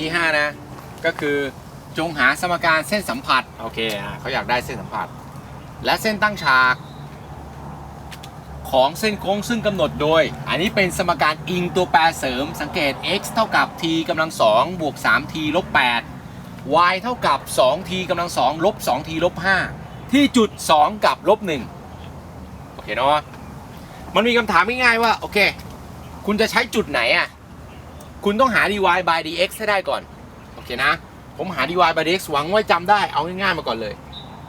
ที่ 5 นะ ก็คือจงหาสมการเส้นสัมผัสโอเคอะเขาอยากได้เส้นสัมผัส และเส้นตั้งฉาก ของเส้นโค้งซึ่งกำหนดโดย อันนี้เป็นสมการอิงตัวแปรเสริมสังเกต x เท่ากับ t กำลัง2บวก 3t ลบ 8 y เท่ากับ 2t กำลัง2ลบ 2t ลบ 5 ที่จุด 2 กับลบ 1 โอเคเนาะมันมีคำถามง่ายๆว่า โอเค คุณจะใช้จุดไหนอะ คุณต้องหา dy by dx ให้ได้ก่อน โอเคนะ ผมหา dy by dx หวังว่าจำได้ เอาง่ายๆมาก่อนเลย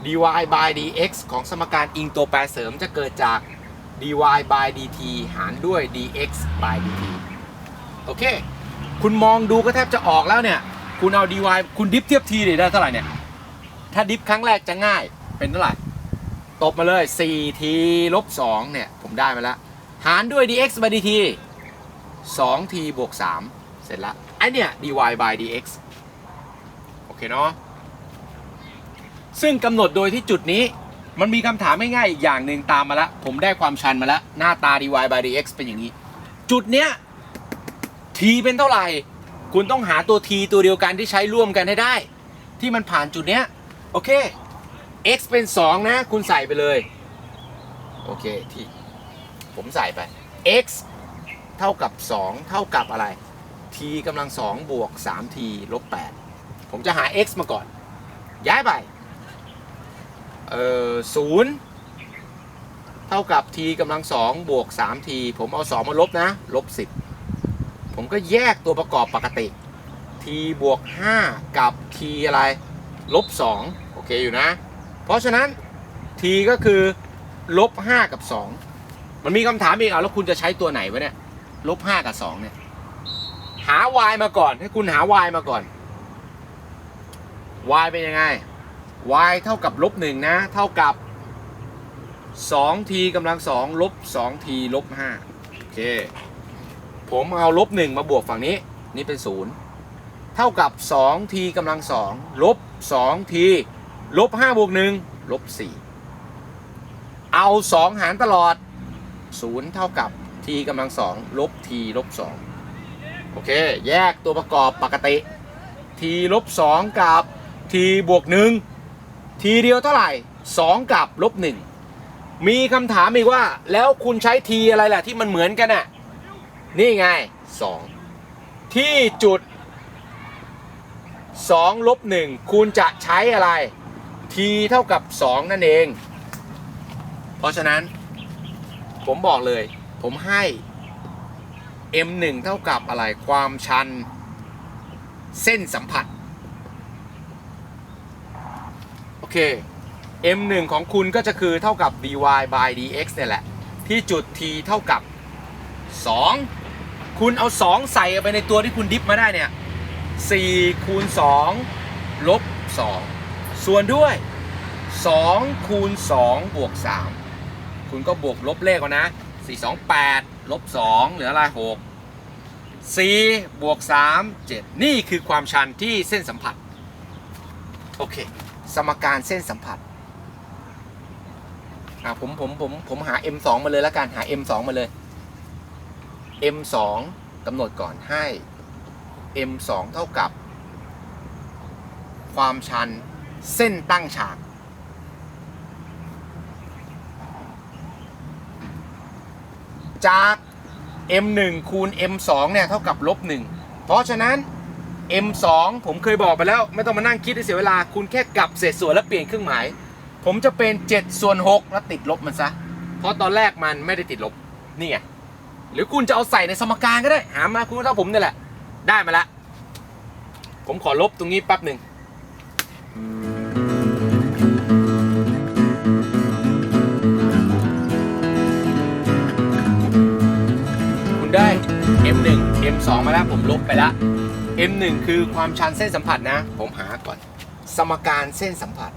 dy by dx ของสมการอิงตัวแปรเสริมจะเกิดจาก dy by dt หารด้วย dx by dt โอเค คุณมองดูก็แทบจะออกแล้วเนี่ย คุณเอา dy คุณดิฟเทียบ t ได้เท่าไหร่เนี่ย ถ้าดิฟครั้งแรกจะง่ายเป็นเท่าไหร่ ตบมาเลย 4t ลบ2เนี่ย ผมได้มาแล้ว หารด้วย dx by dt 2t บวก3 เสร็จแล้วไอเนี่ย dy by dx โอเคเนาะซึ่งกำหนดโดยที่จุดนี้มันมีคำถามง่ายๆอีกอย่างหนึ่งตามมาล้วผมได้ความชันมาล้วหน้าตา dy by dx เป็นอย่างนี้ จุดเนี้ย t เป็นเท่าไหร่ คุณต้องหาตัว t ตัวเดียวกันที่ใช้ร่วมกันให้ได้ ที่มันผ่านจุดเนี้ย โอเค x เป็น 2 นะ คุณใส่ไปเลย โอเคที่ผมใส่ไป x เท่ากับ 2 เท่ากับอะไร t กำลัง2บวก 3t ลบ 8 ผมจะหา x มาก่อน ย้ายไป เอ่อศูนย์เท่ากับ t กำลัง2บวก 3t ผมเอา 2 มาลบนะ ลบ 10 ผมก็แยกตัวประกอบปกติ t บวก 5 กับ t อะไร ลบ 2 โอเคอยู่นะ เพราะฉะนั้น t ก็คือ ลบ 5 กับ 2 มันมีคำถามอีกอะแล้วคุณจะใช้ตัวไหนวะเนี่ย ลบ 5 กับ 2 เนี่ย หา y มาก่อน ให้คุณหา y มาก่อน y เป็นยังไง y เท่ากับลบ1นะ เท่ากับ 2t กำลัง2ลบ 2t ลบ5โอเค ผมเอาลบ1มาบวกฝั่งนี้ นี่เป็น0เท่ากับ 2t กำลัง2ลบ 2t ลบ5บวก1ลบ4เอา2หารตลอด0เท่ากับ t กำลัง2ลบ t ลบ2 โอเค แยกตัวประกอบปกติ t ลบ2กับ t บวก1 t เดียวเท่าไหร่ 2 กับลบ1มีคำถามอีกว่า แล้วคุณใช้ t อะไรล่ะที่มันเหมือนกันน่ะ นี่ไง 2 ที่จุด 2 ลบ 1 คุณจะใช้อะไร t เท่ากับ 2 นั่นเอง เพราะฉะนั้น ผมบอกเลย ผมให้ m1 เท่ากับอะไรความชันเส้นสัมผัส โอเค m1 ของคุณก็จะคือเท่ากับ dy by dx เนี่ยแหละ ที่จุด t เท่ากับ 2 คุณเอา 2 ใส่ไปในตัวที่คุณดิฟมาได้เนี่ย4คูณ2ลบ2ส่วนด้วย 2 คูณ 2 บวก 3 คุณก็บวกลบเลขก่อนนะ 428 2 8ลบ2เหลืออะไร6 4บวก3 7นี่คือความชันที่เส้นสัมผัส โอเค สมการเส้นสัมผัสอะผมผมผมผมหา M2 มาเลยแล้วกันหา M2 มาเลย M2 กำหนดก่อนให้ M2 เท่ากับ ความชันเส้นตั้งฉาก จาก M1 คูณ M2 เนี่ยเท่ากับลบ1เพราะฉะนั้น M2 ผมเคยบอกไปแล้ว ไม่ต้องมานั่งคิดให้เสียเวลา คุณแค่กลับเศษส่วนแล้วเปลี่ยนเครื่องหมาย ผมจะเป็น7ส่วน6แล้วติดลบมันซะ เพราะตอนแรกมันไม่ได้ติดลบนี่ไงหรือคุณจะเอาใส่ในสมการก็ได้ หามาคุณก็เท่าผมนี่แหละ ได้มาล้วผมขอลบตรงนี้แป๊บหนึ่ง M2 มาแล้วผมลบไปแล้ว M1 คือความชันเส้นสัมผัสนะ ผมหาก่อน สมการเส้นสัมผัส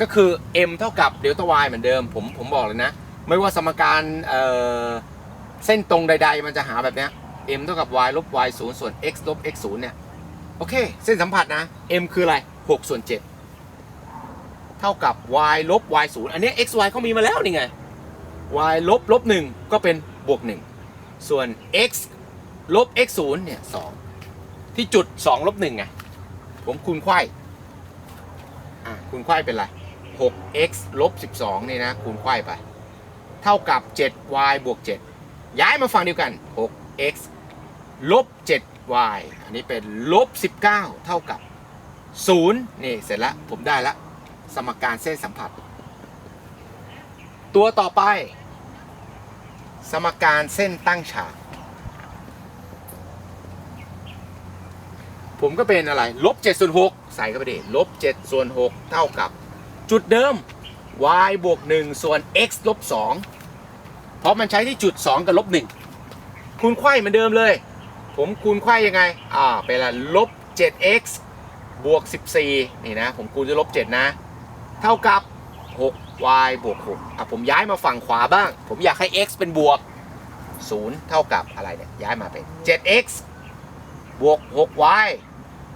ก็คือ m เท่ากับเดลต้า y เหมือนเดิม ผมผมบอกเลยนะ ไม่ว่าสมการเอ่อเส้นตรงใด ๆ มันจะหาแบบนี้ m เท่ากับ y ลบ y 0ส่วน x ลบ x 0เนี่ย โอเค เส้นสัมผัสนะ m คืออะไร 6 ส่วน 7 เท่ากับ y ลบ y 0อันเนี้ย x y เขามีมาแล้วนี่ไง y ลบลบ1ก็เป็นบวก1ส่วน x ลบ x 0เนี่ย2ที่จุด2ลบ1ไงผมคูณไขว้อะคูณไขว้เป็นไร 6x ลบ 12 นี่นะ คูณไขว้ไป เท่ากับ 7y บวก 7 ย้ายมาฝั่งเดียวกัน 6x ลบ 7y อันนี้เป็นลบ 19 เท่ากับ 0 นี่ เสร็จแล้ว ผมได้แล้วสมการเส้นสัมผัส ตัวต่อไป สมการเส้นตั้งฉาก ผมก็เป็นอะไรลบ7ส่วน6ใส่เข้าไปดิลบ7ส่วน6เท่ากับ จุดเดิม y บวก1ส่วน x ลบ2เพราะมันใช้ที่จุด 2 กับลบ1คูณไขว้เหมือนเดิมเลย ผมคูณไขว้ยังไง อ่าเป็นละลบ 7x บวก 14 นี่นะ ผมคูณด้วยลบ 7 นะ เท่ากับ y บวก6อะผมย้ายมาฝั่งขวาบ้าง ผมอยากให้ x เป็นบวก 0 เท่ากับอะไรเนี่ย ย้ายมาเป็น 7x บวก 6y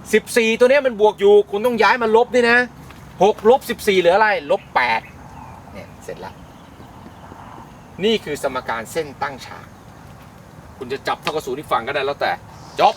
14 ตัวนี้มันบวกอยู่ คุณต้องย้ายมาลบด้วยนะ 6 ลบ 14 เหลืออะไร ลบ 8 เนี่ย เสร็จแล้วนี่คือสมการเส้นตั้งฉาก คุณจะจับเท่ากับศูนย์ที่ฝั่งก็ได้แล้วแต่ จบ